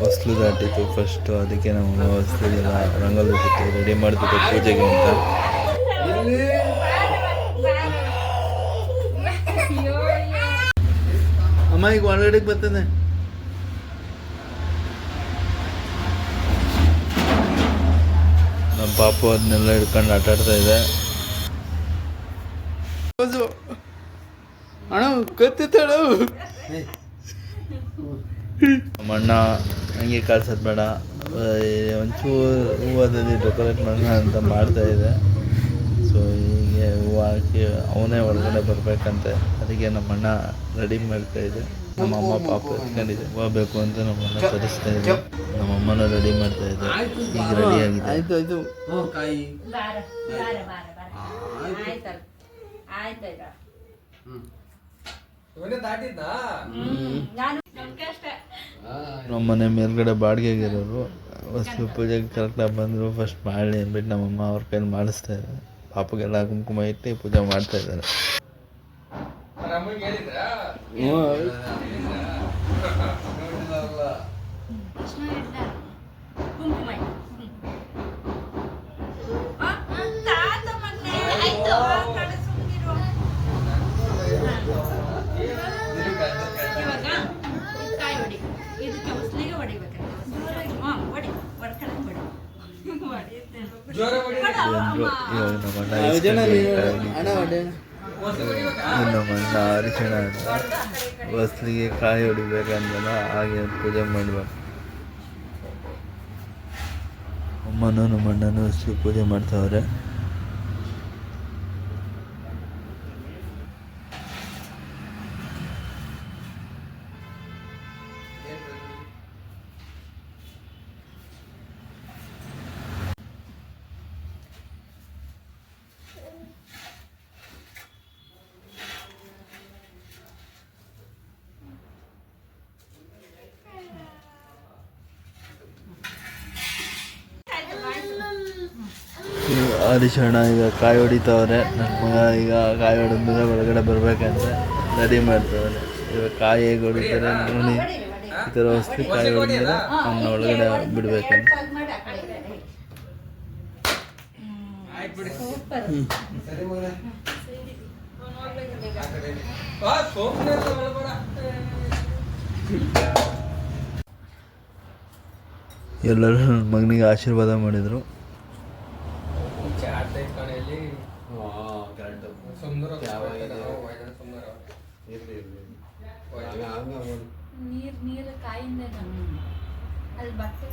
ಹೊಸ್ಲು ದಾಟಿತ್ತು first ಅದಕ್ಕೆ ನಮ್ಮ ಹೊಸ್ಲಿಗೆಲ್ಲ rangoli ready ಮಾಡ್ತಿದ್ದೆ ಪೂಜೆಗೆ ಅಂತ. ಅಮ್ಮ ಈಗ ಒಳಗಡೆ ಬರ್ತದೆ ನಮ್ಮ ಪಾಪು ಅದನ್ನೆಲ್ಲ ಹಿಡ್ಕೊಂಡು ಆಟ ಆಡ್ತಾ ಇದೆ. ಅಣ್ಣ ಕತ್ತಿತ್ತಳು. ನಮ್ಮ ಅಣ್ಣ ಹಂಗೆ ಕಳ್ಸೋದು ಬೇಡ. ಒಂಚೂರು ಹೂವದಲ್ಲಿ ಡೆಕೋರೇಟ್ ಮಾಡೋಣ ಅಂತ ಮಾಡ್ತಾ ಇದೆ. ಸೊ ಹೀಗೆ ಹೂವು ಹಾಕಿ ಅವನೇ ಒಳಗಡೆ ಬರಬೇಕಂತೆ. ಅದಕ್ಕೆ ನಮ್ಮ ಅಣ್ಣ ರೆಡಿ ಮಾಡ್ತಾ ಇದೆ. ನಮ್ಮ ಅಮ್ಮ ಪಾಪ ಎತ್ಕೊಂಡಿದೆ. ಬೇಕು ಅಂತ ನಮ್ಮ ಅಣ್ಣ ತರಿಸ್ತಾ ಇದ್ದೆ ನಮ್ಮ ಅಮ್ಮನ ರೆಡಿ ಮಾಡ್ತಾ ಇದ್ದೆ ಈಗ ರೆಡಿ ಆಗಿದೆ. ಆಯ್ತು ನಮ್ಮ ಮನೆ ಮೇಲ್ಗಡೆ ಬಾಡಿಗೆಗಿರೋರು ವಸ್ತು ಪೂಜೆಗೆ ಕರೆಕ್ಟಾಗಿ ಬಂದರು ಫಸ್ಟ್ ಮಾಡಲಿ ಅಂದ್ಬಿಟ್ಟು ನಮ್ಮಮ್ಮ ಅವ್ರ ಕೈಲಿ ಮಾಡಿಸ್ತಾ ಇದ್ದಾರೆ. ಪಾಪಗೆಲ್ಲ ಕುಂಕುಮ ಇಟ್ಟು ಪೂಜೆ ಮಾಡ್ತಾ ಇದ್ದಾರೆ. ಕೃಷ್ಣ ಹಿಡ್ದ ಕುಂಕುಮ ಇಡು. ಆ, ತಾತ ಮಗ್ನೆ. ಆಯ್ತು, ಆ ಕಡೆ ಸುಮ್ನಿರು. ಇವಾಗ ಇದು ಕಾಯಿ ಹೊಡಿ ಇದಕ್ಕೆ ಹೊಸ್ಲಿಗೆ ಹೊಡಿಬೇಕಂತೆ ಹಾಂ ಹೊಡಿ ಹೊಡ್ಕೊಳ್ಳಿ ಹೊಡಿ ಹೊಡಿಯುತ್ತೆ. ಅಂದರು ಇವಾಗ ನಮ್ಮ ಅಣ್ಣ ಇಸ್ಕೊಂಡಿದ್ದಾರೆ ಕಾಯಿಗೆ. ಇನ್ನು ನಮ್ಮ ಅರಿಶಿಣ ಹೊಸ್ಲಿಗೆ ಕಾಯಿ ಹೊಡಿಬೇಕಂದಲ್ಲ ಹಾಗೆ ಪೂಜೆ ಮಾಡ್ಬೇಕು ಅಮ್ಮನೂ ನಮ್ಮ ಅಣ್ಣನೂ ಅಷ್ಟು ಪೂಜೆ ಮಾಡ್ತಾವ್ರೆ. ಅರಿಶಿಣ ಈಗ ಕಾಯಿ ಹೊಡಿತಾವ್ರೆ. ನನ್ನ ಮಗ ಈಗ ಕಾಯಿ ಹೊಡೆದ್ಮೇಲೆ ಒಳಗಡೆ ಬರಬೇಕಂದ್ರೆ ರೆಡಿ ಮಾಡ್ತಾವ್ರೆ. ಇವಾಗ ಕಾಯಿ ಹೇಗೆ ಹೊಡಿತಾರೆ ನೋಡಿ. ಈ ಥರ ವಸ್ತು ಕಾಯಿ ಹೊಡೆದ್ರೆ ಅವನ್ನ ಒಳಗಡೆ ಬಿಡ್ಬೇಕಂತ. ಎಲ್ಲರೂ ನನ್ನ ಮಗನಿಗೆ ಆಶೀರ್ವಾದ ಮಾಡಿದರು. ನೀರ್ ನೀರು ಕಾಯಿಂದ ಅಲ್ಲಿ ಬಟ್ಟೆ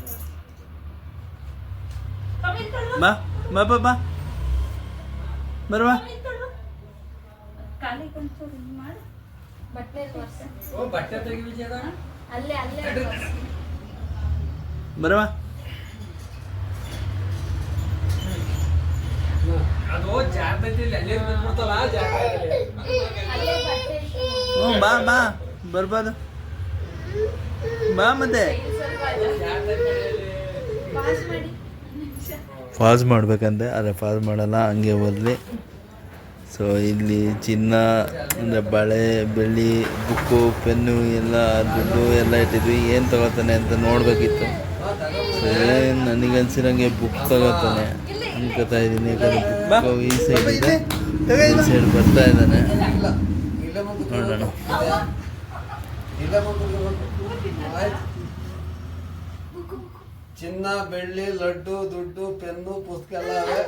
ಬಾ ಬಾ ಬಾ ಬಾ. ಬರುವ. ಕಾಲಿಗೆ ಒಂಚೂರು ಹಿಂಗ್ ಮಾಡಿ. ಬಟ್ಟೆ ಓ ಬಟ್ಟೆ ತೆಗಿ ಅಲ್ಲೇ ಅಲ್ಲೇ. ಬರುವ. ಅದು ಅಲ್ಲೇ ಬಂದ್ಬಿಡ್ತಲ್ಲ ಹ್ಞೂ ಬಾ ಬಾ ಬರ್ಬೋದು. ಬಾ ಮತ್ತೆ. ಪಾಸ್ ಮಾಡಿ ನಿಮಿಷ ಫಾಸ್ ಮಾಡ್ಬೇಕಂತೆ ಆದರೆ ಫಾಸ್ ಮಾಡಲ್ಲ ಹಂಗೆ ಬರಲಿ ಸೊ ಇಲ್ಲಿ ಚಿನ್ನ ಅಂದರೆ ಬಳೆ ಬೆಳ್ಳಿ ಬುಕ್ಕು ಪೆನ್ನು ಎಲ್ಲ ದುಡ್ಡು ಎಲ್ಲ ಇಟ್ಟಿದ್ವಿ. ಏನು ತಗೋತಾನೆ ಅಂತ ನೋಡಬೇಕಿತ್ತು. ಸೊ ಏನು ನನಗನ್ಸಿರಂಗೆ ಬುಕ್ ತಗೋತಾನೆ. ಅನ್ಕೋತಾ ಇದ್ದೀನಿ ಯಾಕಂದ್ರೆ ಈ ಸೈಡ್ ಇದೆ. ಈ ಸೈಡ್ ಬರ್ತಾ ಇದ್ದಾನೆ. ನೋಡೋಣ. ಚಿನ್ನ ಬೆಳ್ಳಿ ಲಡ್ಡು ದುಡ್ಡು ಪೆನ್ನು ಪುಸ್ತಕ ಎಲ್ಲ ಅವೆ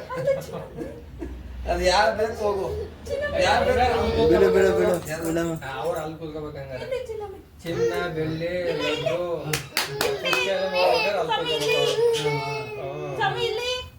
ಅದು ಯಾರು ಬೇಕು ಹೋಗು. ಯಾರು ಬೇಕು ಬಿಡು ಬಿಡು ಬಿಡು. ಅವ್ರು ಅಲ್ಲಿ ಕೂತ್ಕೋಬೇಕಂಗಾರೆ. ಚಿನ್ನ ಬೆಳ್ಳಿ ಲಡ್ಡು ಪುಸ್ತಕ ಎಲ್ಲ ಅಲ್ಲಿ ಕೂತ್ಕೋಬೇಕು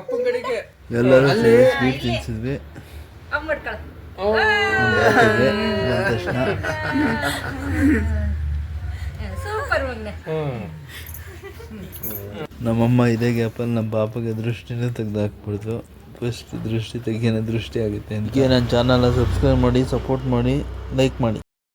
ಅಪ್ಪನ ಕಡೆಗೆ ಎಲ್ಲರೂ ಸ್ವೀಟ್ ತಿನ್ಸಿದ್ವಿ. ಬಂದ ತಕ್ಷಣ ಸೂಪರ್ ನಮ್ಮಮ್ಮ ಇದೇ ಗ್ಯಾಪಲ್ಲಿ ನಮ್ಮ ಪಾಪಗೆ ದೃಷ್ಟಿನೇ ತೆಗ್ದು ಹಾಕ್ಬಿಡ್ತು. ಫಸ್ಟ್ ದೃಷ್ಟಿ ತೆಗಿಯೋಣ ದೃಷ್ಟಿ ಆಗುತ್ತೆ ಅದಕ್ಕೆ ನನ್ನ ಚಾನಲ್ನ ಸಬ್ಸ್ಕ್ರೈಬ್ ಮಾಡಿ ಸಪೋರ್ಟ್ ಮಾಡಿ ಲೈಕ್ ಮಾಡಿ.